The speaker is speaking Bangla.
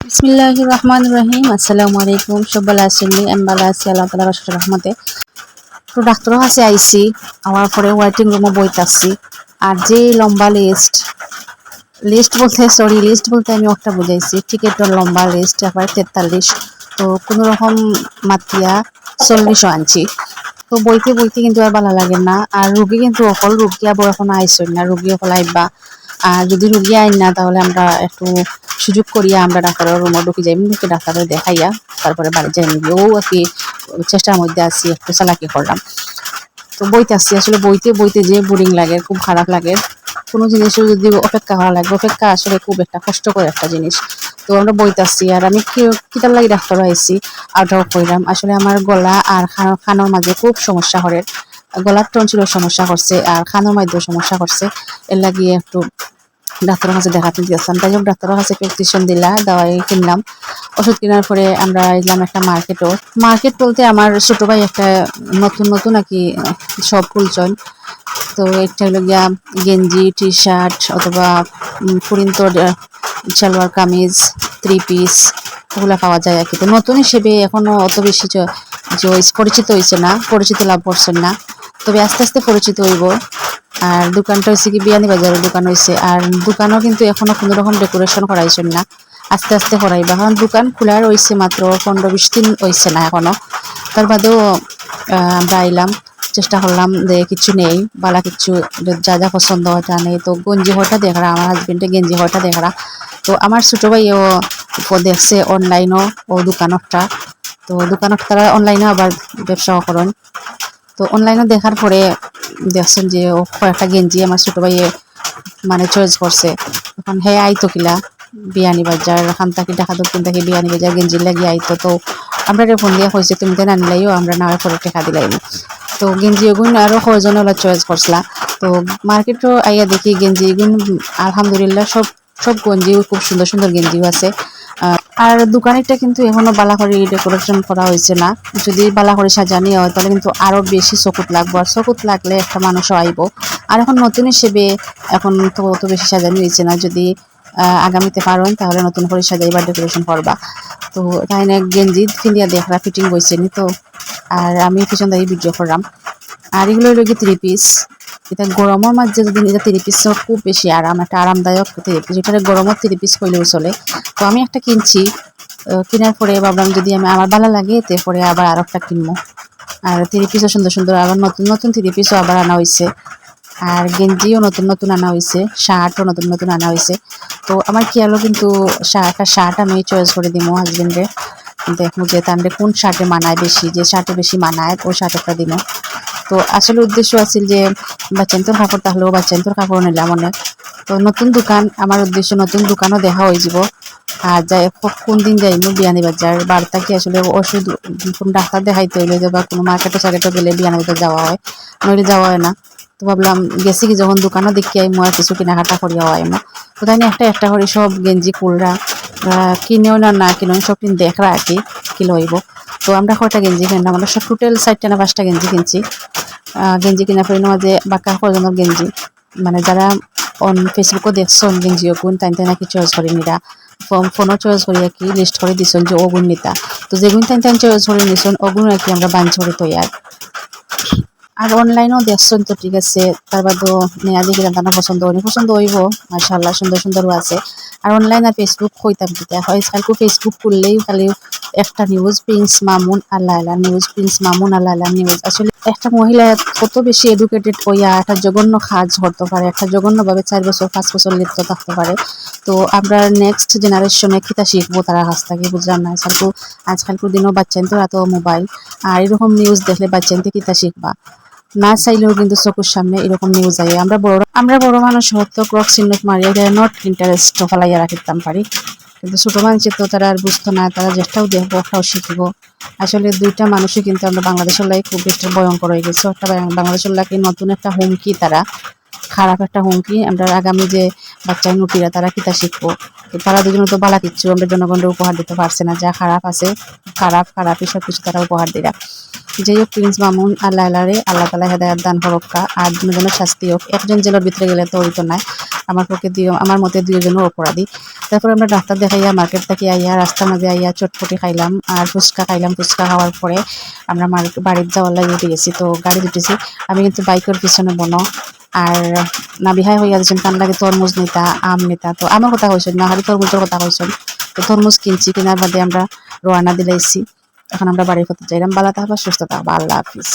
বিসমিল্লাহ রহমান রহিম আসসালামু আলাইকুম সব ভালো আছেন আমি ভালো আল্লাহ তালা রসুল রহমতে তো ডাক্তারও কাছে আইসি আমার পরে ওয়েটিং রুমও বইতাছি আর যে লম্বা লিস্ট লিস্ট বলতে সরি লিস্ট বলতে আমি একটা বুঝাইছি। টিকেটের লম্বা লিস্ট এবার তেতাল্লিশ। তো কোনো রকম মাতিয়া চল্লিশও আনছি। তো বইতে বইতে কিন্তু আর ভালো লাগে না। আর রুগী কিন্তু অকল রুগী আবার এখন আইসই না। রুগী অকল আইবা আর যদি রুগী আইন না, তাহলে আমরা একটু সুযোগ করিয়া আমরা ডাক্তারের রুমে ঢুকে যাই কিন্তু ডাক্তারের দেখাইয়া তারপরে বাড়ি যাই নিবি ও আর কি চেষ্টার মধ্যে আছি, একটু চালাকি করলাম। তো বইতে আসছি, আসলে বইতে বইতে যে বোরিং লাগে, খুব খারাপ লাগে। কোনো জিনিসও যদি অপেক্ষা করা লাগে অপেক্ষা আসলে খুব একটা কষ্টকর একটা জিনিস। তো আমরা বইতে আসছি, আর আমি কিতাব লাগি ডাক্তার আইছি আউটাও কইলাম, আসলে আমার গলা আর খানো, খানোর মাঝে খুব সমস্যা করে গলার টনসিলের সমস্যা করছে, আর খানোর মধ্যেও সমস্যা করছে। এর লাগিয়ে একটু ডাক্তারের কাছে দেখাতে দিয়েছিলাম তাই হোক, ডাক্তারের কাছে প্রেসক্রিপশন দিলা, দাওয়াই কিনলাম। ওষুধ কেনার পরে আমরা এলাম একটা মার্কেটও। মার্কেট বলতে আমার ছোট ভাই একটা নতুন নতুন আর কি সব খুলছেন। তো একটা হলো গিয়া গেঞ্জি টি শার্ট অথবা ফুরিন্তর সালোয়ার কামিজ থ্রি পিস ওগুলো পাওয়া যায় আর কি। তো নতুন হিসেবে এখনও অত বেশি পরিচিত হয়েছে না, পরিচিত লাভ করছেন না। তবে আস্তে আস্তে পরিচিত হইব। আর দোকানটা হচ্ছে কি বিয়ানি বাজারের দোকান হয়েছে আর দোকানও কিন্তু এখনও কোনো রকম ডেকোরেশন করাইছেন না। আস্তে আস্তে করাইবা। কারণ দোকান খোলা রয়েছে মাত্র পনেরো বিশ দিন হয়েছে না এখনও। তার বাদেও আমরা আইলাম, চেষ্টা করলাম যে কিছু নেই, বালা কিছু যা যা পছন্দ তা নেই। তো গঞ্জি হয়টা দেখরা, আমার হাজবেন্ডে গেঞ্জি হয়টা দেখরা। তো আমার ছোট ভাইও ও দেখছে অনলাইনও ও দোকানটা। তো দোকানত তারা অনলাইনে আবার ব্যবসা করেন। তো অনলাইনে দেখার পরে দেখছেন যে ও কয়েকটা গেঞ্জি আমার ছোট ভাইয়ে মানে চয়েস করছে। এখন হে আইতো কিলা, বিয়ানি বাজার খান থাকি ঢাকা দক্ষিণ থাকি বিয়ানি বাজার গেঞ্জি লাগি আইতো। তো আমরা রে ফোন দিয়া কইছে, তুমি তো আনলাইও আমরা না পরে টেকা দিলাইম। তো গেঞ্জি এগুন আরও কয়জন ওলা চয়েস করছিলা। তো মার্কেটও আইয়া দেখি গেঞ্জি এগুন আলহামদুলিল্লাহ সব সব গঞ্জি খুব সুন্দর সুন্দর গেঞ্জিও আছে। আর দোকানেরটা কিন্তু এখনও বালা করে ডেকোরেশন করা হয়েছে না। যদি বালা করে সাজানি হয়, তাহলে কিন্তু আরও বেশি চকুত লাগবো। আর চকুত লাগলে একটা মানুষও আইব। আর এখন নতুন হিসেবে এখন তো অত বেশি সাজানি হয়েছে না। যদি আগামীতে পারেন, তাহলে নতুন করে সাজাইবার ডেকোরেশন করবা। তো তাই না গেঞ্জি কিনিয়া দেখরা ফিটিং হয়েছে নি তো আর আমি পিছন দিয়ে ভিডিও করলাম। আর এগুলো হলো কি থ্রি পিস এটা গরমের মাঝে যদি এটা থ্রি পিস খুব বেশি আরাম একটা আরামদায়ক থ্রি পিস যেটা গরমের থ্রি পিস হইলেও চলে। তো আমি একটা কিনছি কেনার পরে ভাবলাম যদি আমি আমার ভালো লাগে তারপরে আবার আর একটা কিনবো। আর থ্রি পিসও সুন্দর সুন্দর আবার নতুন নতুন থ্রি পিসও আবার আনা হয়েছে আর গেঞ্জিও নতুন নতুন আনা হয়েছে শার্টও নতুন নতুন আনা হয়েছে তো আমার কি হলো কিন্তু একটা শার্ট আমি চয়েস করে দিব হাজবেন্ডে দেখব যে তাহলে কোন শার্টে মানায় বেশি, যে শার্টে বেশি মানায়, ওই শার্ট একটা দিব তো আসলে উদ্দেশ্য আছিল যে বাচ্চান্তর কাপড় তাহলেও বাচ্চান্তর কাপড় নিলাম অনেক তো নতুন দোকান, আমার উদ্দেশ্য নতুন দোকানও দেখা হয়ে যাব। আর যাই কোন দিন যাইব বিয়ানি বাজার। বার্তা কি আসলে ওষুধ, কোন ডাক্তার দেখাইতে হইলে যে বা কোনো মার্কেটে সার্কেটে গেলে বিয়ানি বাজার যাওয়া হয়? নইলে যাওয়া হয় না। তো ভাবলাম, গেছি কি যখন দোকানও দেখি আই মই কিছু কেনাকাটা করিয়া হয় না তো তাই একটা একটা করে সব গেঞ্জি কুলরা কিনেও না না কিনেও সব কিন দেখরা আর কি কি লইব। তো আমরা কয়টা গেঞ্জি কিনলাম? আমরা সব টোটাল চারটা না পাঁচটা গেঞ্জি কিনছি। গেঞ্জি কিনা পরে মাঝে বাক্কা কজনের গেঞ্জি। মানে যারা অন ফেসবুকও দেখছেন গেঞ্জি ওগুন তাই তাই নাকি চয়েস করে নিরা। ফোন ফোনও চয়েস করি আর কি লিস্ট করে দিছেন যে ওগুন নিতা। তো যেগুন তাই তাই চয়েস করে নিছেন ওগুন আর কি আমরা বাঞ্চ করে তৈয়ার। আর অনলাইনেও দেখছেন তো ঠিক আছে, তার বাদেও নেয়া দেখি পছন্দ হয়নি। পছন্দ হইব মার্শাল্লাহ সুন্দর সুন্দরও আছে। আর অনলাইন আর ফেসবুক হইতাম কিতা হয় কালকে ফেসবুক খুললেই খালি একটা নিউজ প্রিন্স মামুন আল্লাহ আল্লাহ নিউজ প্রিন্স মামুন আল্লাহ আল্লাহ নিউজ আসলে একটা মহিলা কত বেশি এডুকেটেড হইয়া একটা জঘন্য কাজ করতে পারে, একটা জঘন্যভাবে চার বছর, পাঁচ বছর লিপ্ত থাকতে পারে। তো আমরা নেক্সট জেনারেশনে কিতা শিখব তারা কাছ থেকে বুঝলাম না, আজকালকু, আজকালকার দিনও বাচ্চাইন তো এত মোবাইল আর এরকম নিউজ দেখলে বাচ্চাইন তো কিতা শিখবা? না চাইলেও কিন্তু চোখের সামনে এরকম নিউজ আয়। আমরা বড় আমরা বড় মানুষ হতো ক্রক চিহ্ন মারিয়া দেয় নট ইন্টারেস্ট ফলাইয়া রাখিতাম পারি। কিন্তু ছোট মানুষের তো তারা আর বুঝতো না, তারা যেটাও দেখব, ওটাও শিখব। আসলে দুইটা মানুষই কিন্তু আমরা বাংলাদেশের লাই খুব বেশি ভয়ঙ্কর হয়ে গেছে। একটা বাংলাদেশের লাগে নতুন একটা হুমকি তারা খারাপ একটা হুমকি। আমরা আগামী যে বাচ্চা নুটিরা তারা কিতা শিখব? তারা দুজন তো বালা কিচ্ছু, আমরা জনগণের উপহার দিতে পারছে না। যা খারাপ আছে, খারাপ, খারাপই সব কিছু তারা উপহার দিরা যাই হোক, প্রিন্স মামুন, আল্লাহ আল্লাহরে, আল্লাহ তালা হেদায়াত দান হরক্কা আর দুজনের শাস্তি হোক। একজন জেলের ভিতরে গেলে তো ওই তো নাই। আমার পক্ষে দুই, আমার মতে দুইজনের অপরাধী। তারপর আমরা ডাক্তার দেখাইয়া মার্কেট থেকে আইয়া, রাস্তার মাঝে আইয়া চটপটি খাইলাম, আর ফুচকা খাইলাম। ফুচকা খাওয়ার পরে আমরা বাড়ির যাওয়ার লাগে উঠে গেছি, তো গাড়ি উঠেছি আমি কিন্তু বাইকের পিছনে বনো। আর না বিহাই হয়ে দিয়েছেন তার লাগে তরমুজ নিতা আম নিতা তো আমার কথা কইছেন না হারি তরমুজের কথা কইছেন তো তরমুজ কিনছি, কেনার বাদে আমরা রোয়ানা দিলাইছি। এখন আমরা বাড়ির কথা যাইলাম, বালা থাকবা সুস্থ থাকবা, আল্লাহ হাফিজ।